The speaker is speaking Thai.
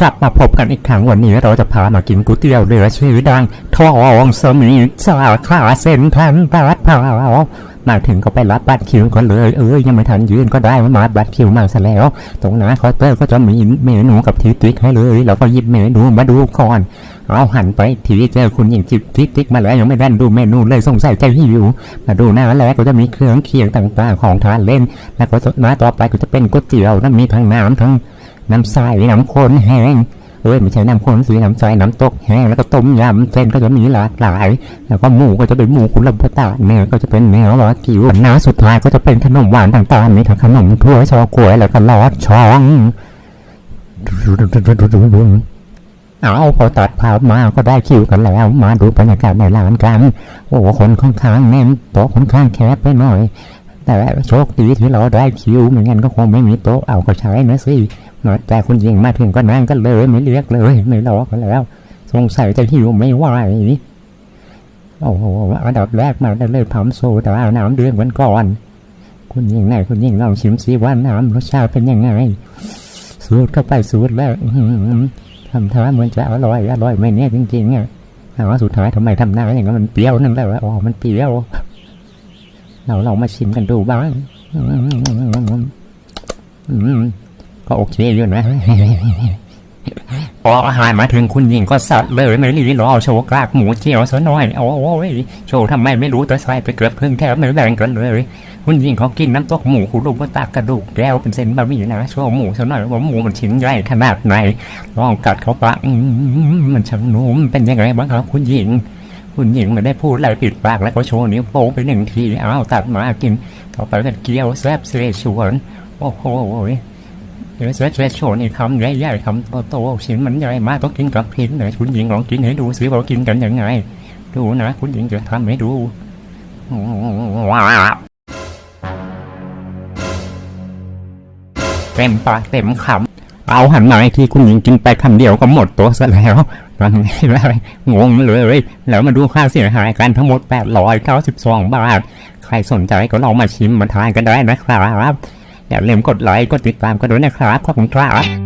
กลับมาพบกันอีกครั้งวันนี้เราจะพามากินก๋วยเตี๋ยวเรือชื่อดังทองสมิธสาขาเส้นทันบาทพาวมาถึงก็ไปรับบัตรคิวก่อนเลยเอ้ยยังไม่ทันยืนก็ได้มาบัตรคิวมาซะแล้ว ตรงหน้าเคาน์เตอร์ก็จะมีเมนูกับทิติ๊กให้เลยเราก็หยิบเมนูมาดูก่อนเราหันไปทีเจอคุณหญิงจิบทิติ๊กมาแล้วยังไม่ได้ดูเมนูเลยสงสัยใจหิวมาดูหน้าแล้วก็จะมีเครื่องเคียงต่างๆของทานเล่น แล้วก็หน้าต่อไปก็จะเป็นก๋วยเตี๋ยวนั้นมีทั้งน้ำทั้ง น้ำใสน้ำข้นแห้งเอ้ยไม่ใช่น้ำข้นสีน้ำใสน้ำตกแห้งแล้วก็ต้มยำเส้นก็จะมีหลากหลายแล้วก็หมูก็จะเป็นหมูคุรบุตะเนื้อก็จะเป็นเนื้อวากิวน้ำสุดท้ายก็จะเป็นขนมหวานต่างๆมีทั้งขนมถ้วยชอกล้วยแล้วก็ลอดช่องเอาพอตัดภาพมาก็ได้คิวกันแล้ว มาดูบรรยากาศในร้านกัน โอ้คนค่อนข้างแน่นโต๊ะค่อนข้างแคบไปหน่อย แต่ว่าโชคดีที่เราได้คิวไม่งั้นก็คงไม่มีโต๊ะเอาก็ใช้นะสิแต่คุณยิงมาถึงก็นั่งกันเลยไม่เรียกเลยไม่รอกันแล้วสงสัยจะหิวไม่ไหวโอ้โหอันดับแรกมาได้เลยพัมโซดาน้ำเดือดวันก่อน คุณยิงไหนคุณยิงลองชิมซิว่าน้ำรสชาติเป็นยังไง สูดเข้าไปสูดแล้วทำท่าเหมือนจะอร่อยอร่อยไม่เนี่ยจริงๆอะแต่ว่าสุดท้ายทำไมทำหน้าอย่างนั้นมันเปรี้ยวนั่นแหละวะอ๋อมันเปรี้ยว เราลองมาชิมกันดูบ้างก็โอเคอยู่นะพออาหารมาถึงคุณหญิงก็สัตว์เลยไม่รีรอโชว์กรากหมูเจียวซะหน่อยโอ้ยโชว์ทำไมไม่รู้แต่ใส่ไปเกือบครึ่งแถวไม่แบ่งกันเลย คุณหญิงเขากินน้ำตกหมูคุณลูกว่าตากระดูกแก้วเป็นเส้นบะหมี่นะโชว์หมูซะหน่อยว่าหมูมันชิ้นใหญ่ขนาดไหนลองกัดเขาปากอืมมันช่างนุ่มเป็นยังไงบ้างครับคุณหญิง คุณหญิงไม่ได้พูดอะไรปิดปากแล้วก็โชว์นิ้วโป้งไปหนึ่งทีอ้าวตัดมากินต่อไปเป็นเกี๊ยวแซ่บเสฉวนโอ้โหเดี๋ยวแซบเสฉวนนี่คำใหญ่ๆคำโตๆชิ้นมันใหญ่มากต้องกินกับพริกเลยคุณหญิงลองกินให้ดูสิว่ากินกันยังไง ดูนะ คุณหญิงจะทำให้ดูว้าวเต็มปากเต็มคำเอาหันมาอีกทีคุณหญิงกินไปคำเดียวก็หมดตัวซะแล้ว ตอนนี้อะไรงงเลยแล้วมาดูค่าเสียหายกันทั้งหมด 892 บาท ใครสนใจก็ลองมาชิมมาทานกันได้นะครับ อย่าลืมกดไลค์กดติดตามกันด้วยนะครับขอบคุณครับ